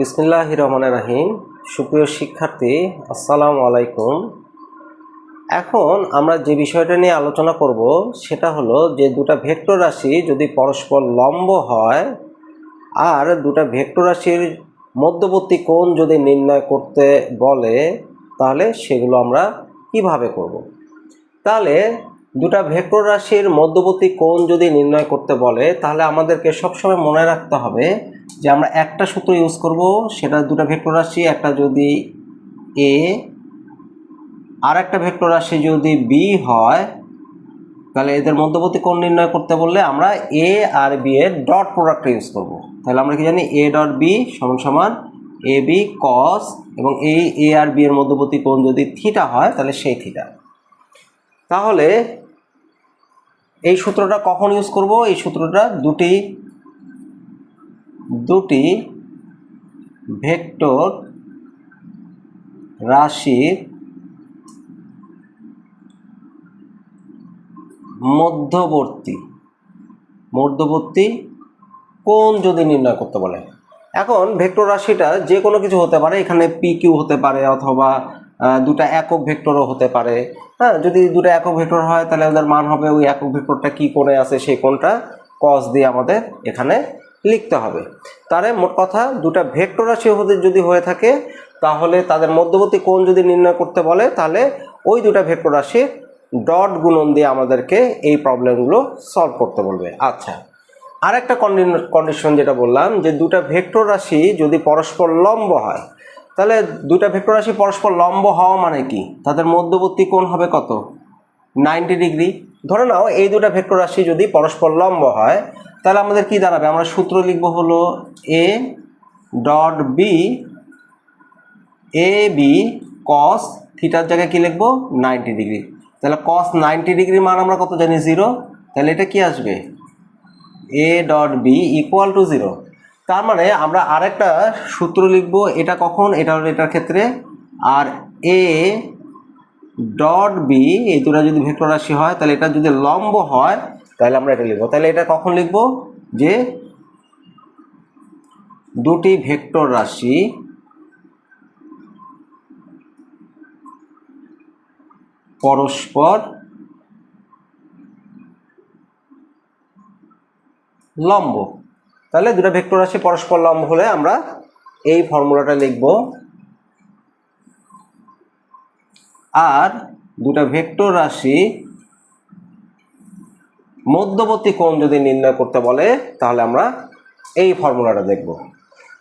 বিসমিল্লাহ রহমান রাহিম সুপ্রিয় শিক্ষার্থী, আসসালামু আলাইকুম এখন আমরা যে বিষয়টা নিয়ে আলোচনা করব, সেটা হলো যে দুটা ভেক্টর রাশি যদি পরস্পর লম্ব হয়, আর দুটা ভেক্টর রাশির মধ্যবর্তী কোণ যদি নির্ণয় করতে বলে, তাহলে সেগুলো আমরা কীভাবে করব। তাহলে দুটা ভেক্টর রাশির মধ্যবর্তী কোণ যদি নির্ণয় করতে বলে, তাহলে আমাদেরকে সবসময় মনে রাখতে হবে যে আমরা একটা সূত্র ইউজ করব, সেটা দুটা ভেক্টর রাশি, একটা যদি এ আর একটা ভেক্টর রাশি যদি বি হয়, তাহলে এদের মধ্যবর্তী কোণ নির্ণয় করতে বললে আমরা এ আর বি এর ডট প্রোডাক্ট ইউজ করব। তাহলে আমরা কি জানি? এ ডট বি সমান সমান এ বি কস এবং এই এ আর বি এর মধ্যবর্তী কোণ যদি থিটা হয়, তাহলে সেই থিটা তাহলে এই সূত্রটা কখন ইউজ করব? এই সূত্রটা দুটি দুটি ভেক্টর রাশির মধ্যবর্তী মধ্যবর্তী কোণ যদি নির্ণয় করতে বলে। এখন ভেক্টর রাশিটা যে কোনো কিছু হতে পারে, এখানে পি কিউ হতে পারে অথবা দুটা একক ভেক্টরও হতে পারে। হ্যাঁ যদি দুটো একক ভেক্টর হয়, তাহলে ওদের মান হবে ওই একক ভেক্টরটা কি কোণে আছে সেই কোণটা কস দিয়ে আমাদের এখানে লিখতে হবে। তারে মোট কথা দুটা ভেক্টর হতে যদি হয়ে থাকে, তাহলে তাদের মধ্যবর্তী কোণ যদি নির্ণয় করতে বলে, তাহলে ওই দুটা ভেক্টর রাশির ডট গুণন দিয়ে আমাদেরকে এই প্রবলেমগুলো সলভ করতে বলবে। আচ্ছা আর একটা কন্ডিশন যেটা বললাম, যে দুটা ভেক্টর রাশি যদি পরস্পর লম্ব হয় তাহলে দুটা ভেক্টর রাশি পরস্পর লম্ব হওয়া মানে কি? তাদের মধ্যবর্তী কোণ হবে কত? Ninety degree. ধরে নাও, এই দুটা ভেক্টর রাশি যদি পরস্পর লম্ব হয়, তাহলে আমাদের কি দাঁড়াবে? আমরা সূত্র লিখব হলো A dot B A B cos থিটার জায়গায় কি লিখব? Ninety degree. তাহলে কস নাইনটি ডিগ্রি মান আমরা কত জানি? জিরো। তাহলে এটা কি আসবে? A dot B equal to zero তার মানে আমরা আরেকটা সূত্র লিখব, এটা কখন? এটা হলো এটার ক্ষেত্রে। আর এ ডট বি এই দুটা যদি ভেক্টর রাশি হয়, তাহলে এটা যদি লম্ব হয়, তাহলে আমরা এটা লিখব। তাহলে এটা কখন লিখব? যে দুটি ভেক্টর রাশি পরস্পর লম্ব। তাহলে দুটো ভেক্টর রাশি পরস্পর লম্ব হলে আমরা এই ফর্মুলাটা লিখব। আর দুটো ভেক্টর রাশি মধ্যবর্তী কোণ যদি নির্ণয় করতে বলে, তাহলে আমরা এই ফর্মুলাটা দেখব।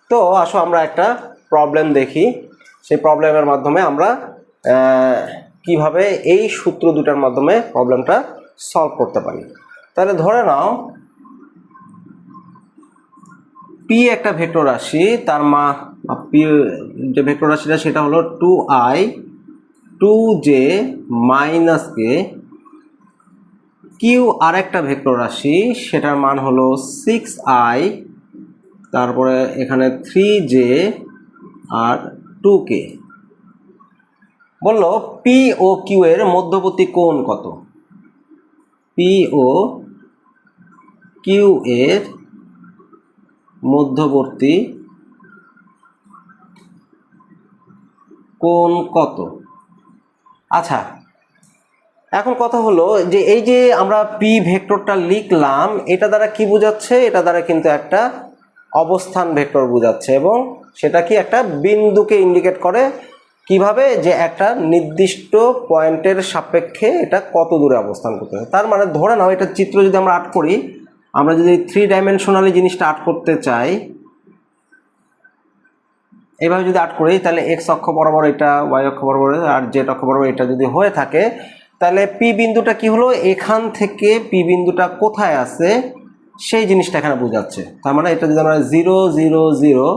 তো আসো আমরা একটা প্রবলেম দেখি। সেই প্রবলেমের মাধ্যমে আমরা কীভাবে এই সূত্র দুটার মাধ্যমে প্রবলেমটা সলভ করতে পারি। তাহলে ধরে নাও পি একটা ভেক্টর রাশি, তার মা পি যে ভেক্টর রাশিটা সেটা হলো two I two J minus K Q আর একটা ভেক্টর রাশি, সেটার মান হলো সিক্স আই তারপরে এখানে থ্রি জে আর টু কে বলল পি ও কিউ এর মধ্যবর্তী কোণ কত? পি ও কিউ এর মধ্যবর্তী কোণ কত? আচ্ছা এখন কথা হলো যে এই যে আমরা পি ভেক্টরটা লিখলাম, এটা দ্বারা কি বোঝাচ্ছে? এটা দ্বারা কিন্তু একটা অবস্থান ভেক্টর বোঝাচ্ছে এবং সেটা কি একটা বিন্দুকে ইন্ডিকেট করে কীভাবে যে একটা নির্দিষ্ট পয়েন্টের সাপেক্ষে এটা কত দূরে অবস্থান করতে হবে তার মানে ধরে নাও, এটা চিত্র যদি আমরা আর্ট করি আমরা যদি থ্রি ডাইমেনশনালি জিনিসটা আর্ট করতে চাই এইভাবে যদি আর্ট করি, তাহলে এক্স অক্ষ বরাবর এটা ওয়াই অক্ষ বরাবর আর জেড অক্ষ বরাবর এটা যদি হয়ে থাকে, তাহলে পি বিন্দুটা কি হলো? এখান থেকে পি বিন্দুটা কোথায় আছে? সেই জিনিসটা এখানে বোঝাচ্ছে। তার মানে এটা যদি আমরা জিরো জিরো জিরো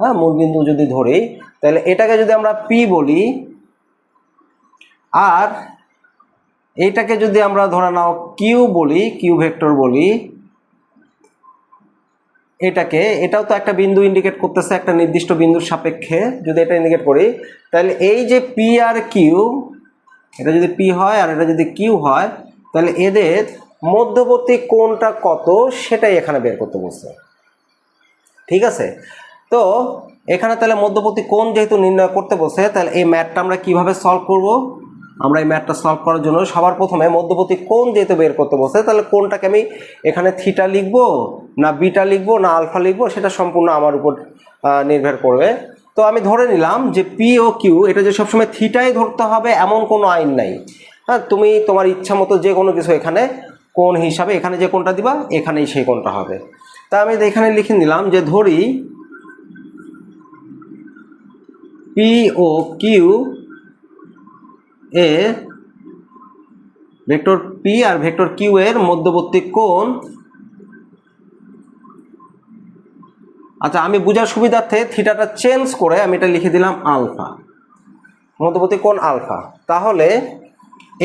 হ্যাঁ মূল বিন্দু যদি ধরি, তাহলে এটাকে যদি আমরা পি বলি, আর এইটাকে যদি আমরা ধরে নাও কিউ বলি কিউ ভেক্টর বলি এটাকে, এটাও তো একটা বিন্দু ইন্ডিকেট করতেছে, একটা নির্দিষ্ট বিন্দুর সাপেক্ষে যদি এটা ইন্ডিকেট করি, তাহলে এই যে পি আর কিউ এটা যদি পি হয় আর এটা যদি কিউ হয়, তাহলে এদের মধ্যবর্তী কোণটা কত সেটাই এখানে বের করতে বলছে। ঠিক আছে? তো এখানে তাহলে মধ্যবর্তী কোণ যেহেতু নির্ণয় করতে বসে তাহলে এই ম্যাথটা আমরা কীভাবে সলভ করব? আমরা এই ম্যাথটা সলভ করার জন্য সবার প্রথমে মধ্যবর্তী কোণ যেহেতু বের করতে বসে তাহলে কোনটাকে আমি এখানে থিটা লিখব না বিটা লিখব না আলফা লিখব, সেটা সম্পূর্ণ আমার উপর নির্ভর করবে। তো আমি ধরে নিলাম যে পি ও কিউ এটা যে সবসময় থিটাই ধরতে হবে, এমন কোনো আইন নাই। হ্যাঁ তুমি তোমার ইচ্ছা মতো যে কোনো কিছু এখানে কোন হিসাবে এখানে যে কোনটা দিবা, এখানেই সেই কোনটা হবে। তা আমি এখানে লিখে নিলাম যে ধরি পি ও কিউ এ ভেক্টর পি আর ভেক্টর কিউ এর মধ্যবর্তী কোণ। আচ্ছা আমি বোঝার সুবিধার্থে থিটাটা চেঞ্জ করে আমি এটা লিখে দিলাম আলফা, মধ্যবর্তী কোণ আলফা। তাহলে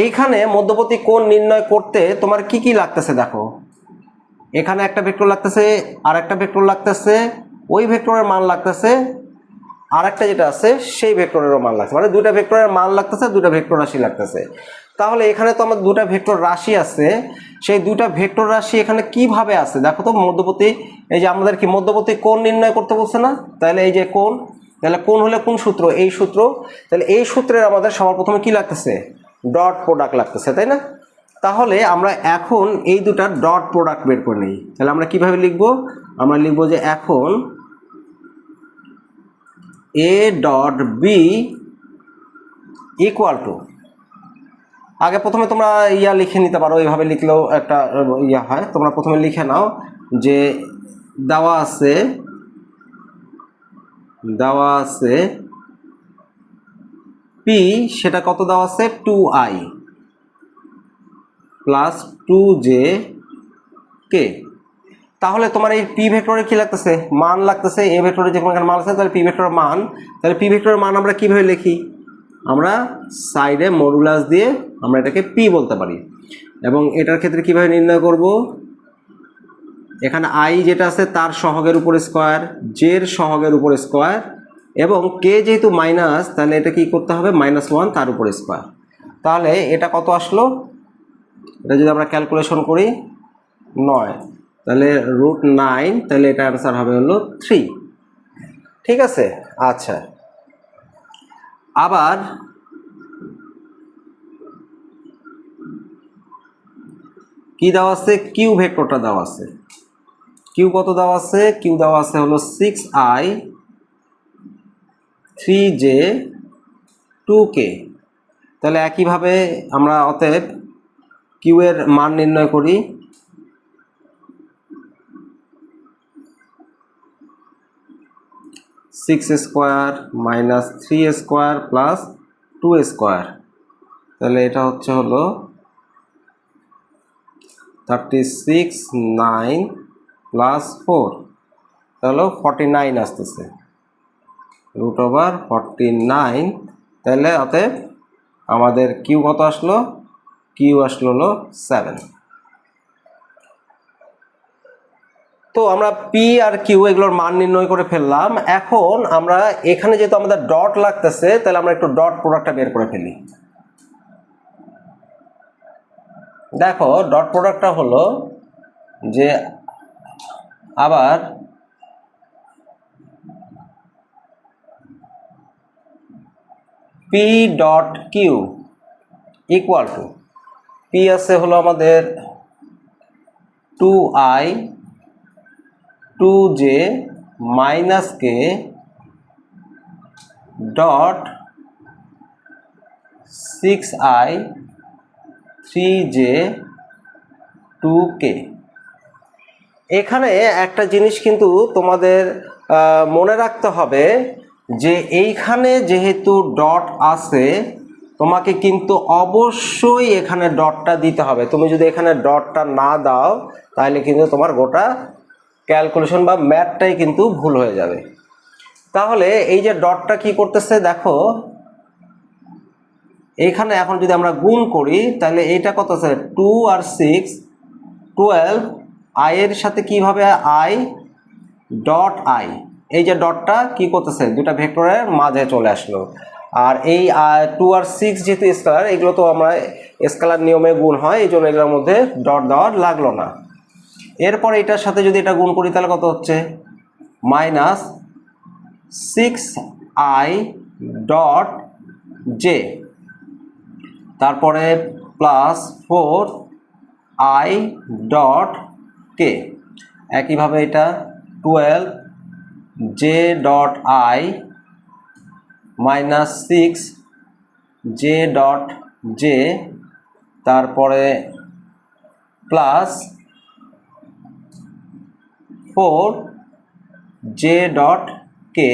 এইখানে মধ্যবর্তী কোণ নির্ণয় করতে তোমার কি কি লাগতেছে দেখো। এখানে একটা ভেক্টর লাগতেছে আর একটা ভেক্টর লাগতেছে, ওই ভেক্টরের মান লাগতেছে আর একটা যেটা আছে, সেই ভেক্টরেরও মান লাগছে। মানে দুটা ভেক্টরের মান লাগতেছে দুটা ভেক্টর রাশি লাগতেছে। তাহলে এখানে তো আমার দুটা ভেক্টর রাশি আছে। সেই দুটা ভেক্টর রাশি এখানে কীভাবে আছে? দেখো তো, মধ্যবর্তী, এই যে আমাদের কি মধ্যবর্তী কোণ নির্ণয় করতে বলছে না? তাহলে এই যে কোণ, তাহলে কোণ হলে কোন সূত্র? এই সূত্র। তাহলে এই সূত্রের আমাদের সবার প্রথমে কি লাগতেছে? ডট প্রোডাক্ট লাগতেছে, তাই না? তাহলে আমরা এখন এই দুটার ডট প্রোডাক্ট বের করে নিই। তাহলে আমরা কীভাবে লিখব? আমরা লিখব যে এখন A dot B equal to আগে প্রথমে তোমরা ইয়া লিখে নিতে পারো, এইভাবে লিখলেও একটা ইয়া হয়। তোমরা প্রথমে লিখে নাও যে দেওয়া আছে দেওয়া আছে পি সেটা কত দেওয়া আছে? Two I plus two J K তাহলে তোমার এই পি ভেক্টরে কি লাগতেছে? মান লাগতেছে এ ভেক্টরে যে কোনো মান আছে তাহলে পি ভেক্টরের মান, তাহলে পি ভেক্টরের মান আমরা কীভাবে লিখি? আমরা সাইডে মডুলাস দিয়ে আমরা এটাকে পি বলতে পারি। এবং এটার ক্ষেত্রে কীভাবে নির্ণয় করব? এখানে আই যেটা আছে তার সহগের উপর স্কোয়ার জের সহগের উপর স্কোয়ার এবং কে যেহেতু মাইনাস তাহলে এটা কি করতে হবে? মাইনাস ওয়ান তার উপর স্কোয়ার তাহলে এটা কত আসলো? এটা যদি আমরা ক্যালকুলেশন করি, নয়। তাহলে রুট নাইন তাহলে এটা অ্যান্সার হবে হলো থ্রি ঠিক আছে? আচ্ছা। আবার কি দেওয়া আছে? কিউ ভেক্টরটা দেওয়া আছে। কিউ কত দেওয়া আছে? কিউ দেওয়া আছে হলো six I three J two K তাহলে একইভাবে আমরা অতএব কিউ এর মান নির্ণয় করি। Six square minus three square plus two square তাহলে এটা হচ্ছে হলো thirty six nine plus four তাহলে ফর্টি নাইন আসতেছে। রুট ওভার ফর্টি নাইন তাহলে অতএব আমাদের কিউ কত আসলো? কিউ আসলো হলো সেভেন তো আমরা পি আর কিউ এগুলোর মান নির্ণয় করে ফেললাম। এখন আমরা এখানে যেহেতু আমাদের ডট লাগতেছে, তাহলে আমরা একটু ডট প্রোডাক্টটা বের করে ফেলি। দেখো ডট প্রোডাক্টটা হলো যে আবার P dot Q equal to P আছে হলো আমাদের two I two J minus K dot six I three J two K এখানে একটা জিনিস কিন্তু তোমাদের মনে রাখতে হবে যে এইখানে যেহেতু ডট আছে, তোমাকে কিন্তু অবশ্যই এখানে ডটটা দিতে হবে। তুমি যদি এখানে ডটটা না দাও, তাহলে কিন্তু তোমার গোটা ক্যালকুলেশন বা ম্যাথটাই কিন্তু ভুল হয়ে যাবে। তাহলে এই যে ডটটা কি করতেছে দেখো এইখানে এখন যদি আমরা গুণ করি, তাহলে এইটা কত আছে? টু আর সিক্স টুয়েলভ আই এর সাথে কীভাবে আই ডট আই এই যে ডটটা কি করতেছে? দুটা ভেক্টরের মাঝে চলে আসলো। আর এই টু আর সিক্স যেহেতু স্কেলার এগুলো তো আমরা স্কেলার নিয়মে গুণ হয় এই জন্য এগুলোর মধ্যে ডট দেওয়ার লাগল না। এরপর এটার সাথে যদি এটা গুণ করি, তাহলে কত হচ্ছে? Minus six I dot J তারপরে plus four I dot K একইভাবে এটা twelve J dot I minus six J dot J তারপরে plus four J dot K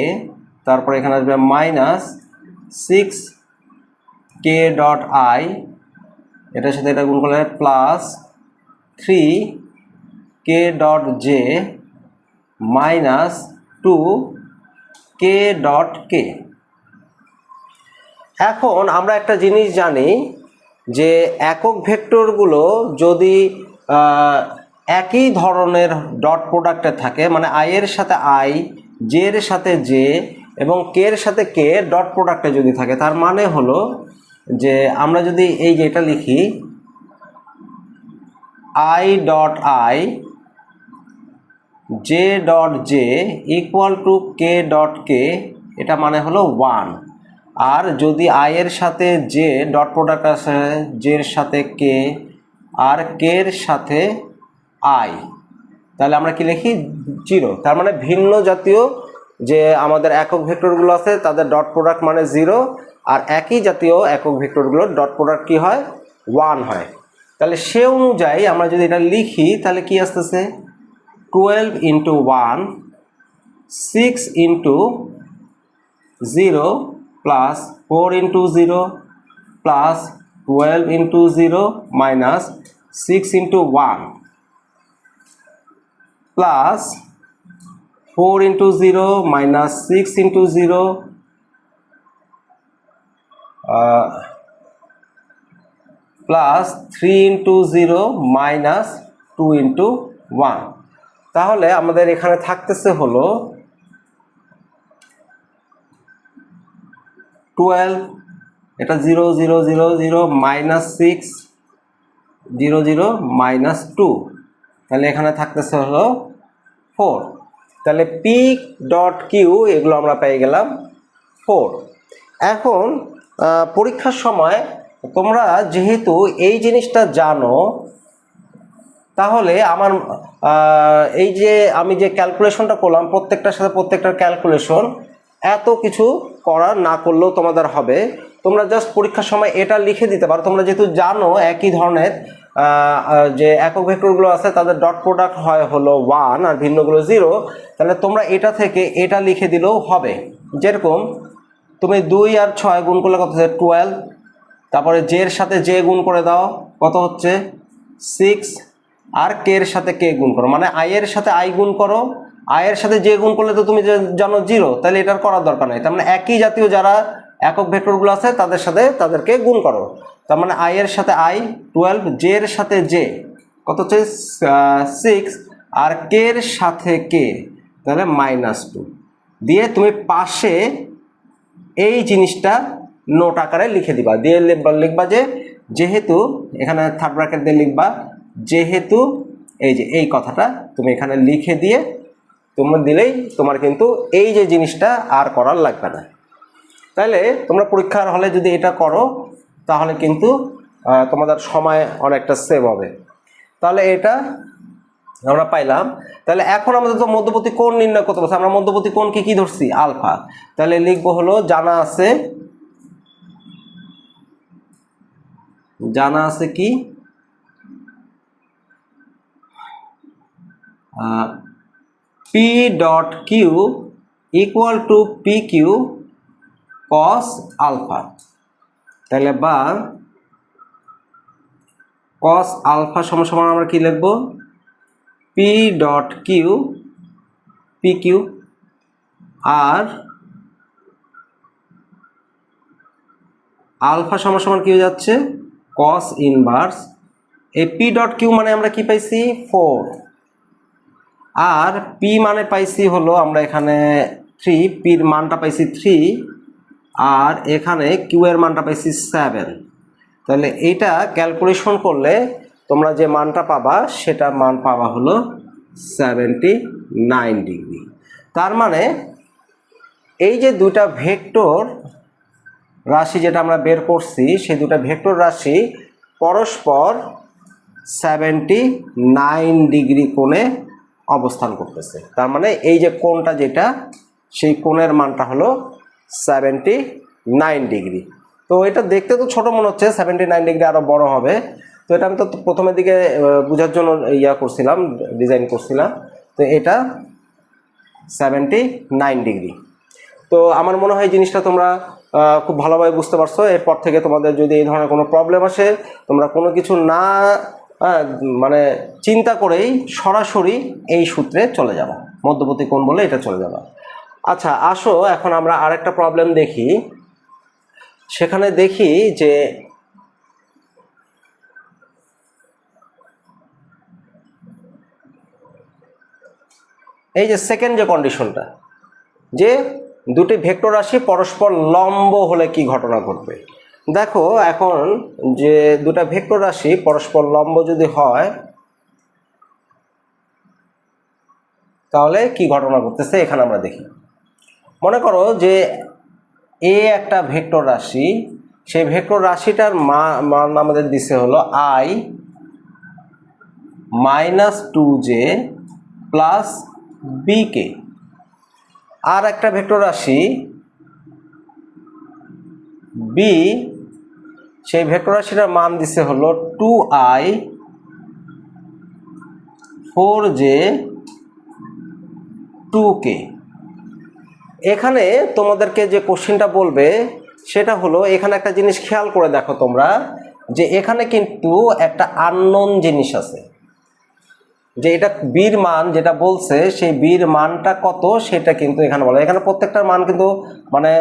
তারপরে এখানে আসবে minus six K dot I এটার সাথে এটা গুণ করলে plus three K dot J minus two K dot K এখন আমরা একটা জিনিস জানি যে একক ভেক্টরগুলো যদি একই ধরনের ডট প্রোডাক্টে থাকে মানে আই এর সাথে আই জে এর সাথে জে এবং কে এর সাথে কে ডট প্রোডাক্টে যদি থাকে, তার মানে হলো যে আমরা যদি এই যে এটা লিখি I dot I J dot J equal to K dot K এটা মানে হলো ওয়ান আর যদি আই এর সাথে জে ডট প্রোডাক্ট আছে জের সাথে কে আর কে এর সাথে আই তাহলে আমরা কি লিখি? জিরো তার মানে ভিন্ন জাতীয় যে আমাদের একক ভেক্টরগুলো আছে, তাদের ডট প্রোডাক্ট মানে জিরো আর একই জাতীয় একক ভেক্টরগুলোর ডট প্রোডাক্ট কি হয়? ওয়ান হয়। তাহলে সে অনুযায়ী আমরা যদি এটা লিখি, তাহলে কি আসতেছে? Twelve into one six into zero plus four into zero plus twelve into zero minus six into one plus four into zero minus six into zero plus three into zero minus two into one তাহলে আমাদের এখানে থাকতেছে হলো twelve এটা zero zero zero zero minus six zero zero minus two তাহলে এখানে থাকতেছে হলো ফোর তাহলে পি ডট কিউ এগুলো আমরা পেয়ে গেলাম ফোর এখন পরীক্ষার সময় তোমরা যেহেতু এই জিনিসটা জানো, তাহলে আমার এই যে আমি যে ক্যালকুলেশনটা করলাম, প্রত্যেকটার সাথে প্রত্যেকটার ক্যালকুলেশন এত কিছু করা না করলেও তোমাদের হবে। তোমরা জাস্ট পরীক্ষার সময় এটা লিখে দিতে পারো। তোমরা যেহেতু জানো একই ধরনের যে একক ভেক্টরগুলো আছে, তাদের ডট প্রোডাক্ট হয় হলো ওয়ান আর ভিন্নগুলো জিরো তাহলে তোমরা এটা থেকে এটা লিখে দিলেও হবে। যেরকম তুমি দুই আর ছয় গুণ করলে কত হচ্ছে? টুয়েলভ তারপরে জের সাথে জে গুণ করে দাও, কত হচ্ছে? সিক্স আর কে এর সাথে কে গুণ করো। মানে আই এর সাথে আই গুণ করো আই এর সাথে জে গুণ করলে তো তুমি যে জানো জিরো তাহলে এটার করার দরকার নেই। তার মানে একই জাতীয় যারা একক ভেক্টরগুলো আছে, তাদের সাথে তাদেরকে গুণ করো। তার মানে আই এর সাথে আই টুয়েলভ জে এর সাথে জে কত হচ্ছে? সিক্স আর কে এর সাথে কে তাহলে মাইনাস টু দিয়ে তুমি পাশে এই জিনিসটা নোট আকারে লিখে দিবা। দিয়ে লিখবা- যে, যেহেতু এখানে থার্ড ব্র্যাকেট দিয়ে লিখবা, যেহেতু এই যে, এই কথাটা তুমি এখানে লিখে দিয়ে তোমার দিলেই তোমার কিন্তু এই যে জিনিসটা আর করার লাগবে না। তাহলে তোমরা পরীক্ষার হলে যদি এটা করো তাহলে কিন্তু তোমাদের সময় অনেকটা সেভ হবে। তাহলে এটা আমরা পাইলাম। তাহলে এখন আমাদের তো মধ্যবর্তী কোণ নির্ণয় করতে পারছি আমরা মধ্যবর্তী কোণকে কি ধরছি? আলফা। তাহলে লিখব হলো, জানা আছে জানা আছে কি? P dot Q equal to P Q cos alpha তাহলে বা কস আলফা সমান সমান আমরা কি লিখব? P dot Q P Q আর আলফা সমান সমান কি হয়ে যাচ্ছে? কস ইনভার্স এই পি ডট কিউ মানে আমরা কি পাইছি? ফোর আর পি মানে পাইছি হলো আমরা এখানে থ্রি পির মানটা পাইছি থ্রি আর এখানে কিউ এর মানটা পাইছি সেভেন তাহলে এইটা ক্যালকুলেশন করলে তোমরা যে মানটা পাবা, সেটা মান পাবা হলো সেভেন্টি নাইন ডিগ্রি তার মানে এই যে দুটা ভেক্টর রাশি যেটা আমরা বের করছি, সেই দুটা ভেক্টর রাশি পরস্পর সেভেন্টি নাইন ডিগ্রি কোণে অবস্থান করতেছে। তার মানে এই যে কোণটা যেটা, সেই কোণের মানটা হলো সেভেন্টি নাইন ডিগ্রি। তো এটা দেখতে তো ছোট মনে হচ্ছে, সেভেন্টি নাইন ডিগ্রি আরও বড় হবে। তো এটা আমি তো প্রথমের দিকে বোঝার জন্য ইয়া করছিলাম, ডিজাইন করছিলাম। তো এটা সেভেন্টি নাইন ডিগ্রি। তো আমার মনে হয় জিনিসটা তোমরা খুব ভালোভাবে বুঝতে পারছ। এরপর থেকে তোমাদের যদি এই ধরনের কোনো প্রবলেম আসে, তোমরা কোনো কিছু না মানে চিন্তা করেই সরাসরি এই সূত্রে চলে যাবা। মধ্যবর্তী কোণ বলে এটা চলে যাবা। আচ্ছা আসো, এখন আমরা আরেকটা প্রবলেম দেখি। সেখানে দেখি যে এই যে সেকেন্ড যে কন্ডিশনটা যে দুটি ভেক্টর রাশি পরস্পর লম্ব হলে কি ঘটনা ঘটবে? দেখো, এখন যে দুটা ভেক্টর রাশি পরস্পর লম্ব যদি হয়, তাহলে কি ঘটনা ঘটতেছে? এখানে আমরা দেখি। মনে করো যে এ একটা ভেক্টর রাশি, সেই ভেক্টর রাশিটার মান আমাদের দিছে হলো I minus two J plus B K আর একটা ভেক্টর রাশি বি, সেই ভেক্টর রাশিটার মান দিছে হলো two I four J two K. এখানে তোমাদেরকে যে কোশ্চেনটা বলবে, সেটা হলো এখানে একটা জিনিস খেয়াল করে দেখো তোমরা, যে এখানে কিন্তু একটা আননোন জিনিস আছে। যে এটা বীর মান যেটা বলছে, সেই বীর মানটা কত সেটা কিন্তু এখানে বলে। এখানে প্রত্যেকটার মান কিন্তু মানে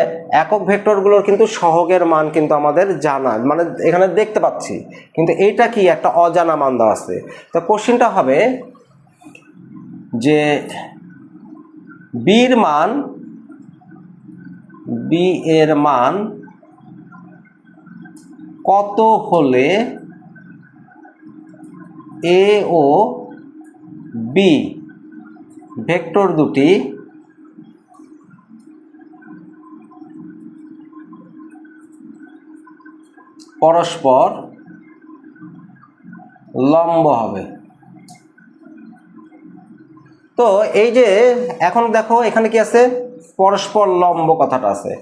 একক ভেক্টরগুলোর কিন্তু সহগের মান কিন্তু আমাদের জানা মানে এখানে দেখতে পাচ্ছি। কিন্তু এইটা কি একটা অজানা মান দেওয়া আছে। তো কোশ্চিনটা হবে যে বীর মান বি এর মান কত হলে এ ও বি ভেক্টর দুটি পরস্পর লম্ব হবে? তো এই যে এখন দেখো এখানে কি আছে? পরস্পর লম্ব কথাটা আছে।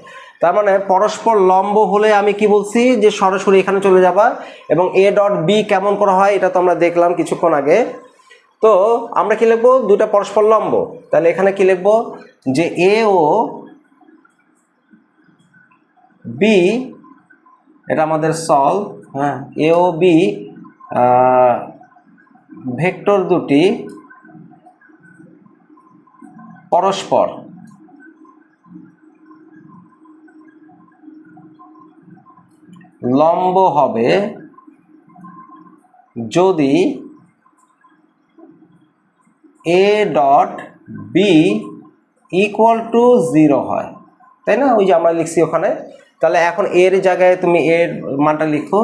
তার মানে পরস্পর লম্ব হলে আমি কি বলছি? যে সরাসরি এখানে চলে যাবা এবং এ ডট বি কেমন করা হয় এটা তো আমরা দেখলাম কিছুক্ষণ আগে। তো আমরা কি লিখব? দুটা পরস্পর লম্ব। তাহলে এখানে কি লিখব? যে এ ও বি এটা আমাদের সল হ্যাঁ এ ও বি ভেক্টর দুটি পরস্পর। লম্ব হবে যদি A dot B equal to zero হয়। তাই না? ওই যে আমরা লিখছি ওখানে। তাহলে এখন এর জায়গায় তুমি এর মানটা লিখো।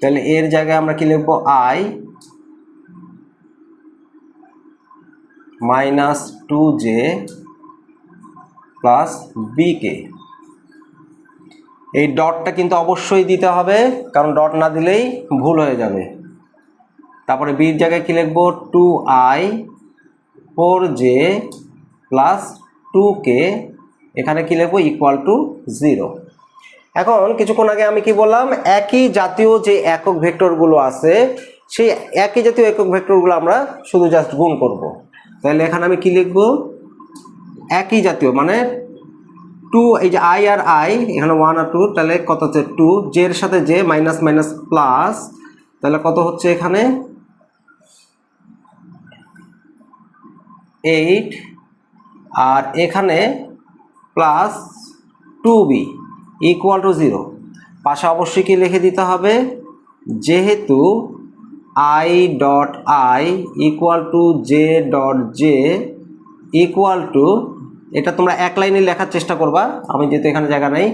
তাহলে এর জায়গায় আমরা কি লিখব? I minus two J plus B K এই ডটটা কিন্তু অবশ্যই দিতে হবে, কারণ ডট না দিলেই ভুল হয়ে যাবে। তারপরে বির জায়গায় কী লিখব? Two I four J plus two K এখানে কী লিখব? ইকুয়াল টু জিরো এখন কিছুক্ষণ আগে আমি কি বললাম? একই জাতীয় যে একক ভেক্টরগুলো আছে, সেই একই জাতীয় একক ভেক্টরগুলো আমরা শুধু জাস্ট গুণ করব। তাহলে এখানে আমি কি লিখব? একই জাতীয় মানে টু, এই যে আই আর আই এখানে ওয়ান আর টু তাহলে কত হচ্ছে টু জে এর সাথে জে মাইনাস মাইনাস প্লাস তাহলে কত হচ্ছে এখানে? এইট আর এখানে plus two B equal to zero পাশে অবশ্যই কি লিখে দিতে হবে? যেহেতু I dot I equal to J dot J equal to এটা তোমরা এক লাইনে লেখার চেষ্টা করবা। আমি যেহেতু এখানে জায়গা নেই।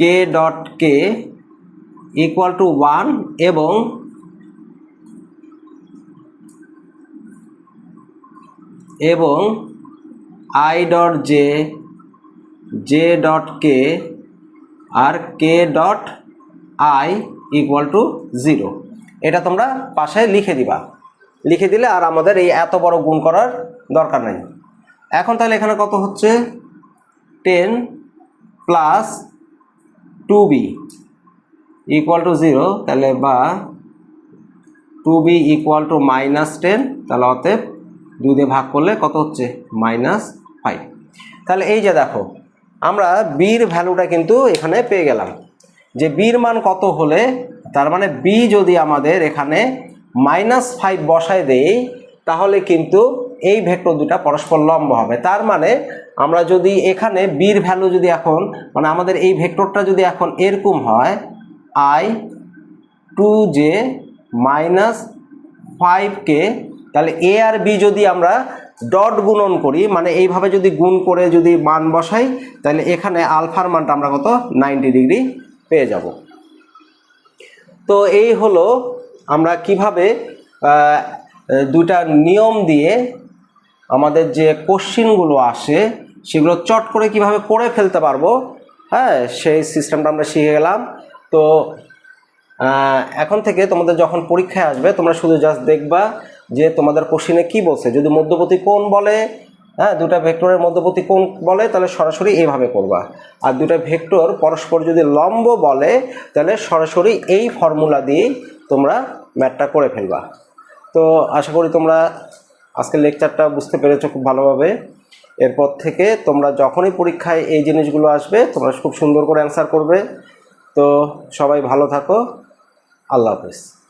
K dot K equal to one এবং এবং I dot J J dot K R K dot I equal to zero এটা তোমরা পাশে লিখে দিবা। লিখে দিলে আর আমাদের এই এত বড় গুণ করার দরকার নেই। এখন তাহলে এখানে কত হচ্ছে? Ten plus two B equal to zero তাহলে বা two B equal to minus ten তাহলে অতএব দুই দিয়ে ভাগ করলে কত হচ্ছে? মাইনাস ফাইভ তাহলে এই যে দেখো, আমরা বির ভ্যালুটা কিন্তু এখানে পেয়ে গেলাম। যে বির মান কত হলে, তার মানে বি যদি আমাদের এখানে মাইনাস ফাইভ বসায় দেই, তাহলে কিন্তু এই ভেক্টর দুটা পরস্পর লম্ব হবে। তার মানে আমরা যদি এখানে বির ভ্যালু যদি এখন মানে আমাদের এই ভেক্টরটা যদি এখন এরকম হয় I two J minus five K তাহলে এ আর বি যদি আমরা ডট গুণন করি মানে এইভাবে যদি গুণ করে যদি মান বসাই, তাহলে এখানে আলফার মানটা আমরা কত? নাইনটি ডিগ্রি পেয়ে যাব। তো এই হলো আমরা কীভাবে দুটা নিয়ম দিয়ে আমাদের যে কোশ্চিনগুলো আসে, সেগুলো চট করে কীভাবে করে ফেলতে পারব হ্যাঁ সেই সিস্টেমটা আমরা শিখে গেলাম। তো এখন থেকে তোমাদের যখন পরীক্ষায় আসবে, তোমরা শুধু জাস্ট দেখবা যে তোমাদের কোশ্চিনে কি বলছে। যদি মধ্যবর্তী কোন বলে হ্যাঁ দুটা ভেক্টরের মধ্যবর্তী কোন বলে, তাহলে সরাসরি এইভাবে করবা। আর দুটা ভেক্টর পরস্পর যদি লম্ব বলে, তাহলে সরাসরি এই ফর্মুলা দিয়েই তোমরা ম্যাটটা করে ফেলবা। তো, আশা করি তোমরা আজকের লেকচারটা বুঝতে পেরেছ খুব ভালোভাবে। এরপর থেকে তোমরা যখনই পরীক্ষায় এই জিনিসগুলো আসবে, তোমরা খুব সুন্দর করে অ্যান্সার করবে। তো সবাই ভালো থাকো। আল্লাহ হাফেজ।